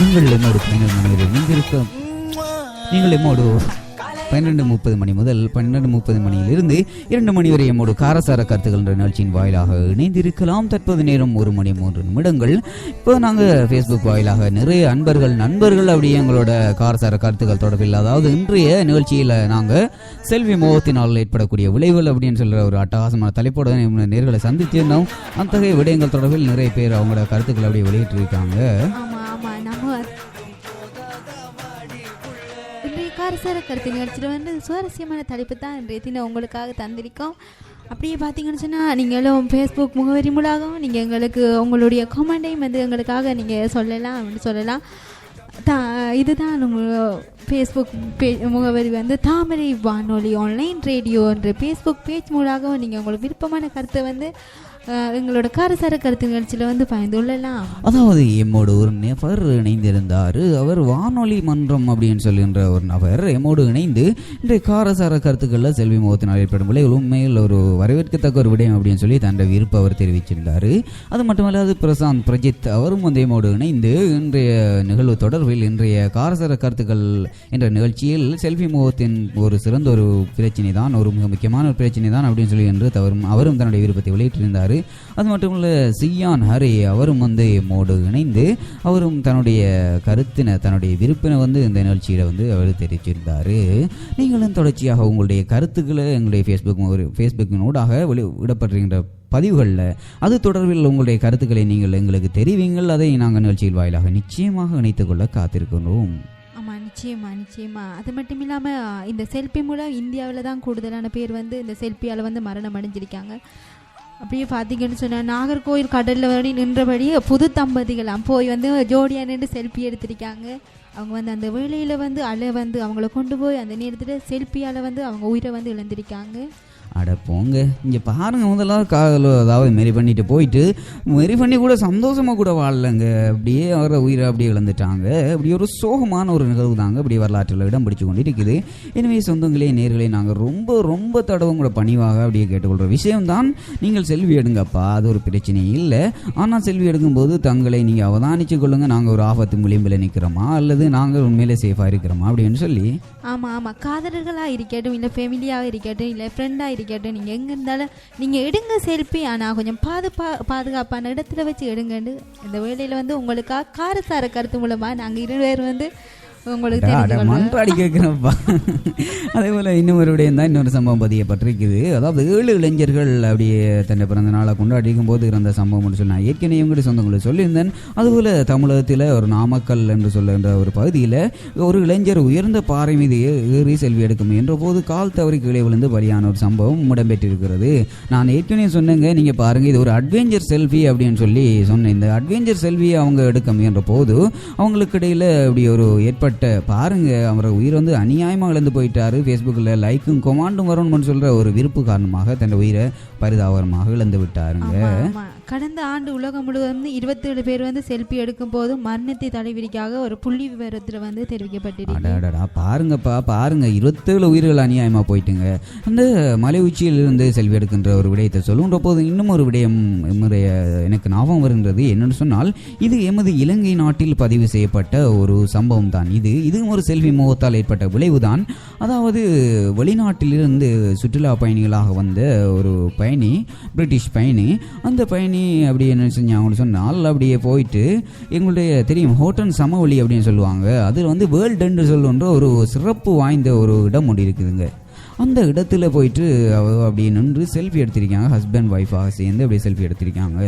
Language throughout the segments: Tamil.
நீங்கள் என்னோட பயணம் மணி வரை நீங்கள் எம்மோடு பன்னிரெண்டு முப்பது மணி முதல் பன்னிரெண்டு முப்பது மணியிலிருந்து இரண்டு மணி வரை எம்மோடு காரசார கருத்துக்கள் என்ற நிகழ்ச்சியின் வாயிலாக இணைந்திருக்கலாம். தற்போது நேரம் ஒரு மணி மூன்று நிமிடங்கள். இப்போ நாங்கள் ஃபேஸ்புக் வாயிலாக நிறைய அன்பர்கள் நண்பர்கள் அப்படி எங்களோட காரசார கருத்துக்கள் தொடர்பில் அதாவது இன்றைய நிகழ்ச்சியில் நாங்கள் செல்வி மோகத்தினால் ஏற்படக்கூடிய விளைவுகள் அப்படின்னு சொல்கிற ஒரு அட்டகாசமான தலைப்போட நேர்களை சந்தித்திருந்தோம். அத்தகைய விடயங்கள் தொடர்பில் நிறைய பேர் அவங்களோட கருத்துக்களை அப்படியே வெளியிட்டிருக்காங்க. இன்றைய கருத்து நிகழ்ச்சியில் வந்து சுவாரஸ்யமான தலைப்பு தான் இன்றைய தினம் உங்களுக்காக தந்திருக்கோம். அப்படியே பார்த்தீங்கன்னு சொன்னால் நீங்களும் ஃபேஸ்புக் முகவரி மூலமாகவும் நீங்கள் எங்களுக்கு உங்களுடைய கமெண்டையும் வந்து எங்களுக்காக நீங்கள் சொல்லலாம் அப்படின்னு சொல்லலாம். தா இதுதான் உங்கள் ஃபேஸ்புக் பேஜ் முகவரி வந்து தாமரை வானொலி ஆன்லைன் ரேடியோ என்ற ஃபேஸ்புக் பேஜ் மூலமாகவும் நீங்கள் உங்களுக்கு விருப்பமான கருத்தை வந்து எங்களோட காரசார கருத்து நிகழ்ச்சியில் வந்து பயந்துள்ளலாம் அதாவது எம்மோடு ஒரு நபர் இணைந்திருந்தார். அவர் வானொலி மன்றம் அப்படின்னு சொல்லுகின்ற ஒரு நபர். எம்மோடு இணைந்து இன்றைய காரசார கருத்துக்களில் செல்வி முகத்தினால் ஏற்படும் விளைவுகள் உண்மையில் ஒரு வரவேற்கத்தக்க ஒரு விடயம் அப்படின்னு சொல்லி தன்னுடைய விருப்பம் அவர் தெரிவிச்சிருந்தார். அது மட்டுமல்லாது பிரசாந்த் பிரஜித் அவரும் வந்து எம்மோடு இணைந்து இன்றைய நிகழ்வு தொடர்பில் இன்றைய காரசார கருத்துக்கள் என்ற நிகழ்ச்சியில் செல்வி முகத்தின் ஒரு சிறந்த ஒரு பிரச்சனை தான் ஒரு மிக முக்கியமான ஒரு பிரச்சனை தான் அப்படின்னு சொல்லி என்று தவறும் அவரும் தன்னுடைய விருப்பத்தை வெளியிட்டிருந்தார். அது மட்டும் இல்ல சியான் ஹரி அவரும் வந்து எம்மோடு இணைந்து அவரும் தன்னுடைய கருத்தினை தன்னுடைய விருப்பினை வந்து இந்த நிகழ்ச்சியில் வந்து அவர் தெரிவிச்சிருந்தார் நீங்களும் தொடர்ச்சியாக உங்களுடைய கருத்துக்களை எங்களுடைய ஃபேஸ்புக் ஃபேஸ்புக்கினூடாக வெளி விடப்படுகின்ற பதிவுகளில் அது தொடர்பில் உங்களுடைய கருத்துக்களை நீங்கள் எங்களுக்கு தெரிவிங்கள். அதை நாங்கள் நிகழ்ச்சியில் வாயிலாக நிச்சயமாக இணைத்துக்கொள்ள காத்திருக்கிறோம் நிச்சயமா நிச்சயமா. அது மட்டும் இல்லாமல் இந்த செல்ஃபி மூலம் இந்தியாவில் தான் கூடுதலான பேர் வந்து இந்த செல்ஃபியால் வந்து மரணம் அடைஞ்சிருக்காங்க. அப்படியே பார்த்தீங்கன்னு சொன்னால் நாகர்கோவில் கடலில் வழி நின்றபடி புது தம்பதிகளாம் போய் வந்து ஜோடியாக நின்று செல்ஃபி எடுத்திருக்காங்க. அவங்க வந்து அந்த வேலையில் வந்து அலை வந்து அவங்கள கொண்டு போய் அந்த நேரத்தில் செல்ஃபியால் வந்து அவங்க உயிரை வந்து இழந்திருக்காங்க. அட போங்க. இங்கே பாருங்க முதல்ல காதல் அதாவது மெரி பண்ணிட்டு போயிட்டு மெரி பண்ணி கூட சந்தோஷமாக கூட வாழலைங்க. அப்படியே அவரை உயிரை அப்படியே இழந்துட்டாங்க. அப்படி ஒரு சோகமான ஒரு நிகழ்வு தாங்க அப்படி வரலாற்றில் இடம் பிடிச்சு கொண்டு இருக்குது எனவே சொந்தங்களே நேர்களே நாங்கள் ரொம்ப ரொம்ப தடவை கூட பணிவாக அப்படியே கேட்டுக்கொள்கிற விஷயம்தான். நீங்கள் செல்வி எடுங்கப்பா அது ஒரு பிரச்சனை இல்லை. ஆனால் செல்வி எடுக்கும்போது தங்களை நீங்கள் அவதானிச்சு கொள்ளுங்க. நாங்கள் ஒரு ஆபத்து விளிம்பில் நிற்கிறோமா அல்லது நாங்கள் உண்மையிலே சேஃபாக இருக்கிறோமா? அப்படின்னு சொல்லி. ஆமாம் ஆமாம் காதலர்களாக இருக்கட்டும் இல்லை ஃபேமிலியாக இருக்கட்டும் இல்லை ஃப்ரெண்டாக இருக்கட்டும் கேட்டு நீங்கள் எங்கே இருந்தாலும் நீங்கள் எடுங்க செல்ஃபி ஆனால் கொஞ்சம் பாதுபா பாதுகாப்பான இடத்துல வச்சு எடுங்கன்னு. இந்த வேலையில் வந்து உங்களுக்காக காரசார கருத்து மூலமாக நாங்கள் இருவர் வந்து உங்களுக்கு. மன்றாடி கேட்கிறப்பா அதே போல இன்னும் ஒரு விடயம் தான் இன்னொரு சம்பவம் பதியப்பட்டிருக்குது. அதாவது ஏழு இளைஞர்கள் அப்படியே தன்னை பிறந்த நாளை கொண்டாடிக்கும் போது இருந்த சம்பவம் சொல்லி நான் ஏற்கனவே உங்களுடைய சொந்தங்களை சொல்லியிருந்தேன். அதுபோல தமிழகத்தில் ஒரு நாமக்கல் என்று சொல்லுகின்ற ஒரு பகுதியில் ஒரு இளைஞர் உயர்ந்த பாறை மீது ஏறி செல்வி எடுக்கும் என்ற போது கால் தவறி கீழே விழுந்து பலியான ஒரு சம்பவம் இடம்பெற்றிருக்கிறது. நான் ஏற்கனவே சொன்னேங்க நீங்க பாருங்க இது ஒரு அட்வென்ச்சர் செல்ஃபி அப்படின்னு சொல்லி சொன்னேன். இந்த அட்வென்ச்சர் செல்ஃபி அவங்க எடுக்க முயன்ற போது அவங்களுக்கு இடையில இப்படி ஒரு ஏற்பட்ட பாருங்க அவர் உயிர் வந்து அநியாயமாக இழந்து போயிட்டாரு. ஃபேஸ்புக்கில் லைக்கும் கொமாண்டும் வரும்னு சொல்கிற ஒரு விருப்பு காரணமாக தன் உயிரை பரிதாபகரமாக இழந்து விட்டாருங்க. கடந்த ஆண்டு உலகம் முழுவதும் இருபத்தேழு பேர் வந்து செல்ஃபி எடுக்கும் போது மரணத்தை தலைவிரிக்காக ஒரு புள்ளி விவரத்தில் வந்து தெரிவிக்கப்பட்டிருக்கு. பாருங்கப்பா பாருங்க. இருபத்தேழு உயிர்கள் அநியாயமா போயிட்டுங்க. அந்த மலை உச்சியில் இருந்து செல்வி எடுக்கின்ற ஒரு விடயத்தை சொல்லுன்ற போது இன்னும் ஒரு விடயம் என்னுடைய எனக்கு ஞாபகம் வருகின்றது. என்னன்னு சொன்னால் இது எமது இலங்கை நாட்டில் பதிவு செய்யப்பட்ட ஒரு சம்பவம் தான். இது இதுவும் ஒரு செல்வி மோகத்தால் ஏற்பட்ட விளைவுதான் அதாவது வெளிநாட்டிலிருந்து சுற்றுலா பயணிகளாக வந்த ஒரு பயணி பிரிட்டிஷ் பயணி அந்த பயணி அப்படி என்ன செஞ்சாங்கன்னு சொன்னால் அப்படியே போயிட்டு எங்களுடைய தெரியும் ஹோட்டன் சமவெளி அப்படின்னு சொல்லுவாங்க. அதில் வந்து வேர்ல்டுன்னு சொல்லுன்ற ஒரு சிறப்பு வாய்ந்த ஒரு இடம் ஒன்று இருக்குதுங்க. அந்த இடத்துல போயிட்டு அவ அப்படி நின்று செல்ஃபி எடுத்திருக்காங்க. ஹஸ்பண்ட் ஒய்ஃபாக சேர்ந்து அப்படியே செல்ஃபி எடுத்திருக்காங்க.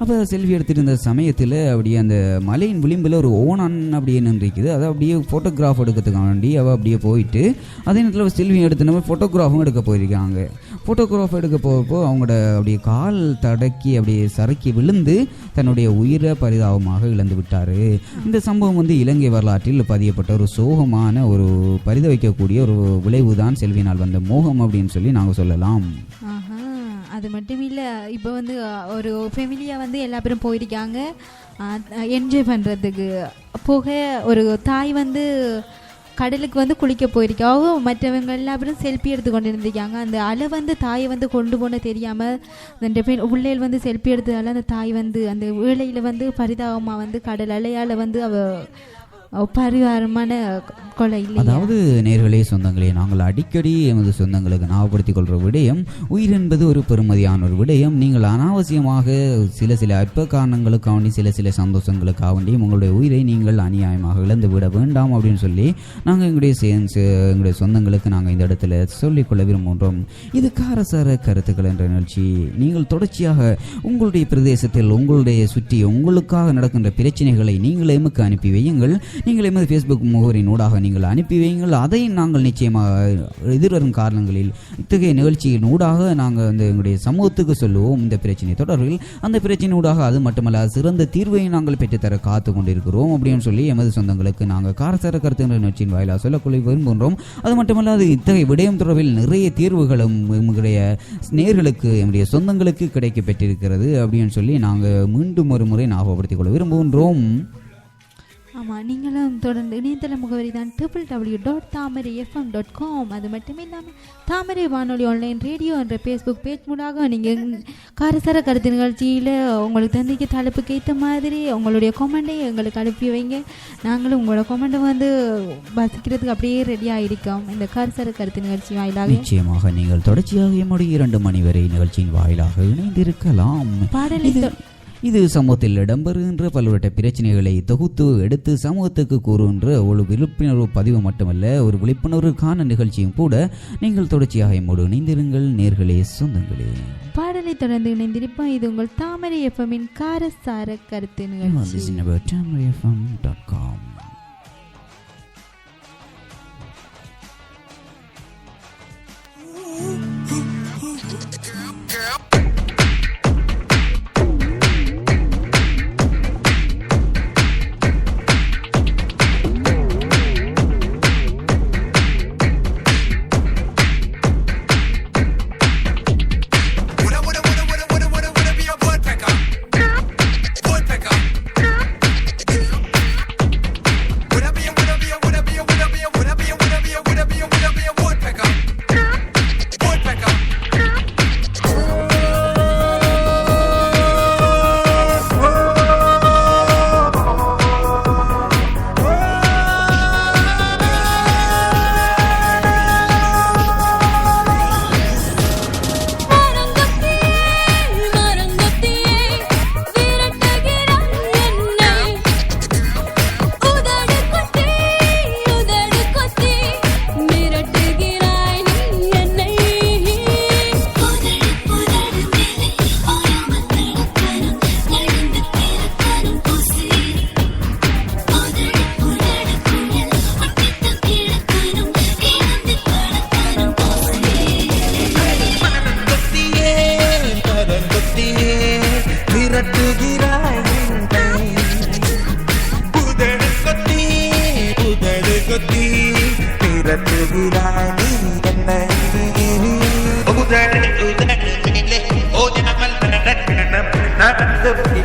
அப்போ செல்ஃபி இருந்த சமயத்தில் அப்படியே அந்த மலையின் விளிம்பில் ஒரு ஓனான் அப்படியே நின்றுக்குது அதை அப்படியே ஃபோட்டோகிராஃப் எடுக்கிறதுக்காக வேண்டி அவள் அப்படியே போயிட்டு அதே நேரத்தில் செல்ஃபி எடுத்து நம்ம ஃபோட்டோகிராஃபும் எடுக்க போயிருக்காங்க. ஃபோட்டோகிராஃப் எடுக்க போகிறப்போ அவங்களோட அப்படியே கால் தடக்கி அப்படியே சறுக்கி விழுந்து தன்னுடைய உயிரை பரிதாபமாக இழந்து விட்டார். இந்த சம்பவம் வந்து இலங்கை வரலாற்றில் பதியப்பட்ட ஒரு சோகமான ஒரு பரித வைக்கக்கூடிய ஒரு விளைவு தான் செல்வினால் வந்த மோகம் அப்படின்னு சொல்லி நாங்கள் சொல்லலாம். ஆஹா. அது மட்டும் இல்லை இப்போ வந்து ஒரு ஃபெமிலியாக வந்து எல்லா பேரும் போயிருக்காங்க. என்ஜாய் பண்ணுறதுக்கு போக ஒரு தாய் வந்து கடலுக்கு வந்து குளிக்க போயிருக்காவோ மற்றவங்க எல்லாரும் செல்ஃபி எடுத்து கொண்டு இருந்திருக்காங்க. அந்த அலை வந்து தாயை வந்து கொண்டு போன தெரியாமல் ரெண்டு பேர் பிள்ளைகள் வந்து செல்ஃபி எடுத்ததால அந்த தாய் வந்து அந்த வேலையில் வந்து பரிதாபமாக வந்து கடல் அலையால் வந்து அவ பரிகாரமான பரிவாரமான கொலை அதாவது நேர்களே சொந்தங்களே நாங்கள் அடிக்கடி எமது சொந்தங்களுக்கு ஞாபகப்படுத்திக் கொள்கிற விடயம் உயிர் என்பது ஒரு பெருமதியான ஒரு விடயம். நீங்கள் அனாவசியமாக சில சில அற்ப காரணங்களுக்காண்டி சில சில சந்தோஷங்களுக்காக வேண்டியும் உங்களுடைய உயிரை நீங்கள் அநியாயமாக இழந்து விட வேண்டாம் அப்படின்னு சொல்லி நாங்கள் எங்களுடைய சேர்ந்து எங்களுடைய சொந்தங்களுக்கு நாங்கள் இந்த இடத்துல சொல்லிக்கொள்ள விரும்புகின்றோம். இது காரசார கருத்துக்கள் என்ற நிகழ்ச்சி நீங்கள் தொடர்ச்சியாக உங்களுடைய பிரதேசத்தில் உங்களுடைய சுற்றி உங்களுக்காக நடக்கின்ற பிரச்சனைகளை நீங்கள் எமக்கு அனுப்பி வையுங்கள். நீங்கள் எமது ஃபேஸ்புக் முகவரின் ஊடாக நீங்கள் அனுப்பி வையுங்கள். அதை நாங்கள் நிச்சயமாக எதிர்வரும் காரணங்களில் இத்தகைய நிகழ்ச்சியின் ஊடாக நாங்கள் வந்து எங்களுடைய சமூகத்துக்கு சொல்லுவோம். இந்த பிரச்சனை தொடர்பில் அந்த பிரச்சனை ஊடாக அது மட்டுமல்ல சிறந்த தீர்வையும் நாங்கள் பெற்றுத்தர காத்து கொண்டிருக்கிறோம் அப்படின்னு சொல்லி எமது சொந்தங்களுக்கு நாங்கள் காரசார கருத்துங்கிற நிகழ்ச்சியின் வாயிலாக சொல்லக்கொள்ள விரும்புகின்றோம். அது மட்டுமல்லாது இத்தகைய விடயம் தொடர்பில் நிறைய தீர்வுகளும் எங்களுடைய நேர்களுக்கு எங்களுடைய சொந்தங்களுக்கு கிடைக்க பெற்றிருக்கிறது அப்படின்னு சொல்லி நாங்கள் மீண்டும் ஒரு முறை ஞாபகப்படுத்திக் கொள்ள விரும்புகின்றோம். ஆமாம் நீங்களும் தொடர்ந்து இணையதள முகவரி தான் triple W dot Thamarai FM dot com அது மட்டும் இல்லாமல் தாமரை வானொலி ஆன்லைன் ரேடியோ என்ற ஃபேஸ்புக் பேஜ் மூலமாக நீங்கள் காரசார கருத்து நிகழ்ச்சியில் உங்களுக்கு தந்திக்க தலைப்புக்கு ஏற்ற மாதிரி உங்களுடைய கொமெண்டை எங்களுக்கு அனுப்பி வைங்க. நாங்களும் உங்களோட கொமெண்டை வந்து வசிக்கிறதுக்கு அப்படியே ரெடியாக இருக்கோம். இந்த காரசார கருத்து நிகழ்ச்சி வாயிலாக. நிச்சயமாக நீங்கள் தொடர்ச்சியாக எம்முடைய இரண்டு மணி வரை நிகழ்ச்சியின் வாயிலாக இணைந்திருக்கலாம். பாடலை இது- சமூகத்தில் இடம்பெறுகின்ற பல்வேறு பிரச்சனைகளை தொகுத்து எடுத்து சமூகத்துக்கு கூறுகின்ற ஒரு விழிப்புணர்வு பதிவு மட்டுமல்ல ஒரு விழிப்புணர்வுக்கான நிகழ்ச்சியும் கூட நீங்கள் தொடர்ச்சியாக எம்மோடு இணைந்திருங்கள். நேர்களே சொந்தங்களே. பாடலை தொடர்ந்து இணைந்திருப்போம். இது உங்கள் தாமரை எஃப்எம்மின் காரசார கருத்து நிகழ்ச்சி.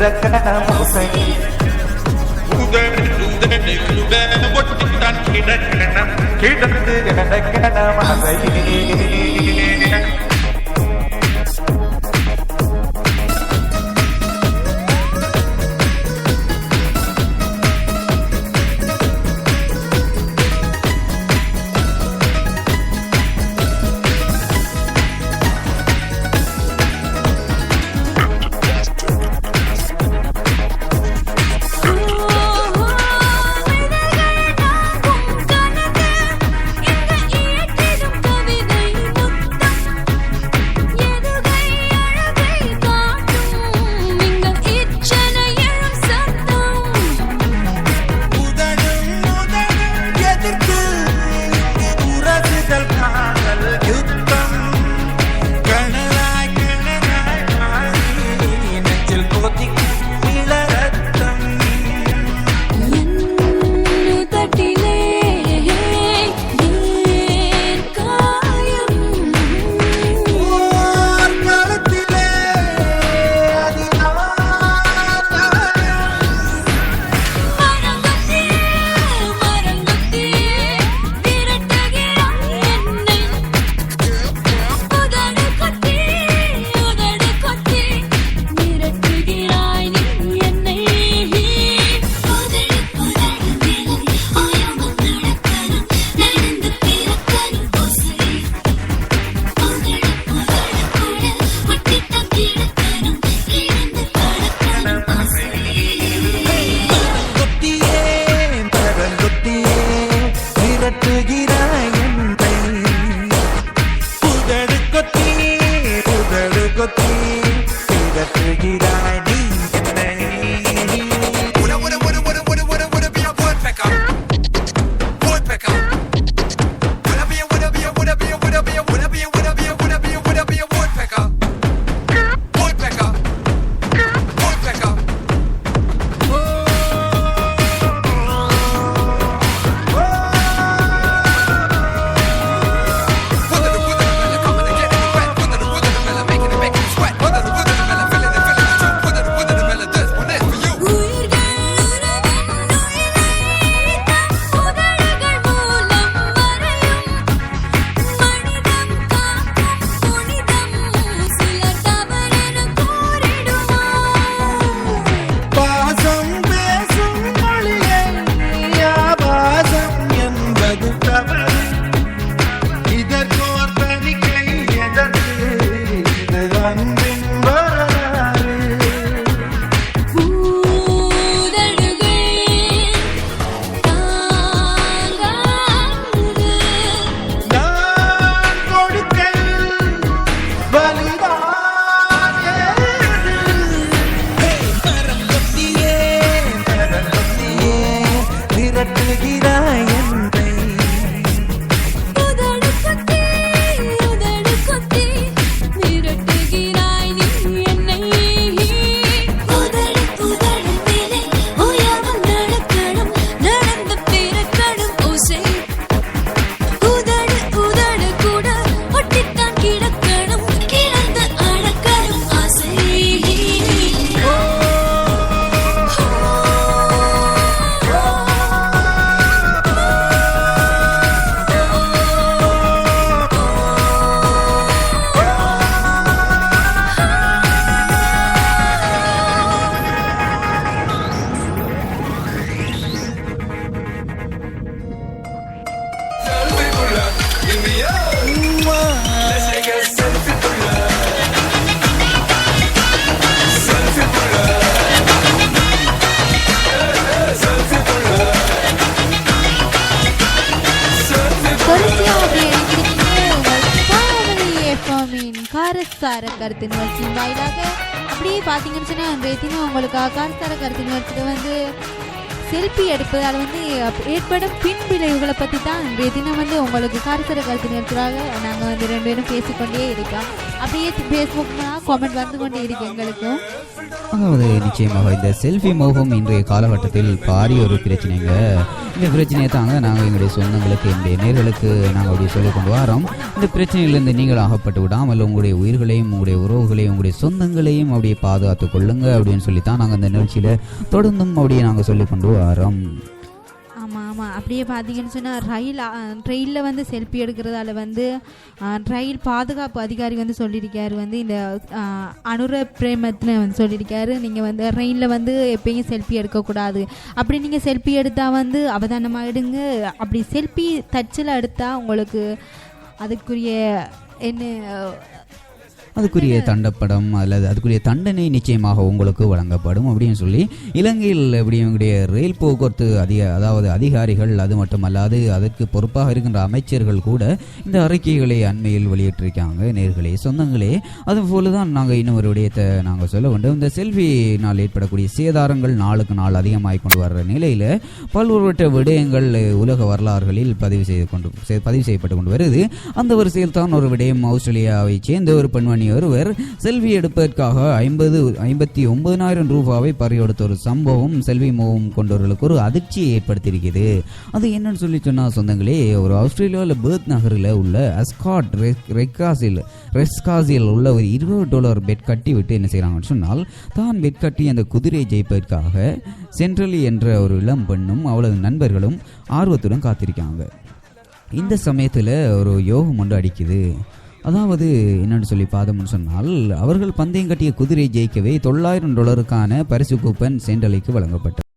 நடந்து கிடக்கணும் ஓசை. உதடு கருத்து நிகழ்ச்சியின் வாயிலாக அப்படியே பார்த்தீங்கன்னு சொன்னால் இன்றைய தினம் உங்களுக்காக காரசார கருத்து நிகழ்ச்சியில் வந்து செல்ஃபி எடுப்பதால் வந்து அப்- ஏற்படும் பின் விளைவுகளை பற்றி தான் இன்றைய தினம் வந்து உங்களுக்கு காரசார கருத்து நிகழ்ச்சியாக நாங்கள் வந்து ரெண்டு பேரும் பேசிக்கொண்டே இருக்கோம். அப்படியே ஃபேஸ்புக்னா காமெண்ட் வந்து கொண்டே இருக்கு எங்களுக்கும். அதாவது நிச்சயமாக இந்த செல்ஃபி மோகம் இன்றைய காலகட்டத்தில் பாரிய ஒரு பிரச்சனைங்க. இந்த பிரச்சனையை தாங்க நாங்கள் எங்களுடைய சொந்தங்களுக்கு என்னுடைய நேர்களுக்கு நாங்கள் அப்படி சொல்லிக் கொண்டு வரோம். இந்த பிரச்சனையிலிருந்து நீங்கள் ஆகப்பட்டு விடாமல் உங்களுடைய உயிர்களையும் உங்களுடைய உறவுகளையும் உங்களுடைய சொந்தங்களையும் அப்படியே பாதுகாத்து கொள்ளுங்க அப்படின்னு சொல்லி தான் நாங்கள் இந்த நிகழ்ச்சியில் தொடர்ந்தும் அப்படியே நாங்கள் சொல்லிக் கொண்டு வாரம். ஆமாம் ஆமாம் அப்படியே பார்த்தீங்கன்னு சொன்னால் ரயில் ட்ரெயினில் வந்து செல்ஃபி எடுக்கிறதால வந்து ரயில் பாதுகாப்பு அதிகாரி வந்து சொல்லியிருக்காரு. வந்து இந்த அனுர பிரேமத்தில் வந்து சொல்லியிருக்காரு. நீங்கள் வந்து ட்ரெயினில் வந்து எப்பயும் செல்ஃபி எடுக்கக்கூடாது. அப்படி நீங்கள் செல்ஃபி எடுத்தால் வந்து அவதானமாக எடுங்க. அப்படி செல்ஃபி தச்சில் எடுத்தால் உங்களுக்கு அதுக்குரிய என்ன அதுக்குரிய தண்டப்படம் அல்லது அதுக்குரிய தண்டனை நிச்சயமாக உங்களுக்கு வழங்கப்படும் அப்படின்னு சொல்லி இலங்கையில் எப்படியுடைய ரயில் போக்குவரத்து அதிக அதாவது அதிகாரிகள் அது மட்டுமல்லாது அதற்கு பொறுப்பாக இருக்கின்ற அமைச்சர்கள் கூட இந்த அறிக்கைகளை அண்மையில் வெளியிட்டிருக்காங்க. நேர்களே சொந்தங்களே அதுபோல தான் நாங்கள் இன்னும் ஒரு விடயத்தை நாங்கள் சொல்ல வேண்டும். இந்த செல்ஃபினால் ஏற்படக்கூடிய சேதாரங்கள் நாளுக்கு நாள் அதிகமாகிக் கொண்டு வர்ற நிலையில் பல்வேறுபட்ட விடயங்கள் உலக வரலாறுகளில் பதிவு செய்து கொண்டு பதிவு செய்யப்பட்டு கொண்டு வருது. அந்த வரிசையில் தான் ஒரு விடயம் ஆஸ்திரேலியாவை சேர்ந்த ஒரு பெண்மணி ஒருவர் செல்வி எடுப்பதற்காக ஐம்பது ஐம்பத்தி ஒன்பதாயிரம் ரூபாவை பறியெடுத்த ஒரு சம்பவம் செல்வி மோகம் கொண்டவர்களுக்கு ஒரு அதிர்ச்சியை ஏற்படுத்தியிருக்கிறது. அது என்னன்னு சொல்லி சொன்னா சொந்தங்களே ஒரு ஆஸ்திரேலியாவில் பேர்த் நகரில் உள்ள அஸ்காட் ரெக்காசில் ரெஸ்காசியில் உள்ள ஒரு இருபது டாலர் பெட் கட்டி விட்டு என்ன செய்கிறாங்கன்னு சொன்னால் தான் பெட் கட்டி அந்த குதிரையை ஜெயிப்பதற்காக சென்ட்ரலி என்ற ஒரு இளம் பெண்ணும் அவளது நண்பர்களும் ஆர்வத்துடன் காத்திருக்காங்க. இந்த சமயத்தில் ஒரு யோகம் ஒன்று அடிக்குது. அதாவது என்னன்னு சொல்லி பார்த்தோம்னு சொன்னால் அவர்கள் பந்தயம் கட்டிய குதிரை ஜெயிக்கவே தொள்ளாயிரம் டாலருக்கான பரிசு கூப்பன் சென்ட்ரலைக்கு வழங்கப்பட்டது.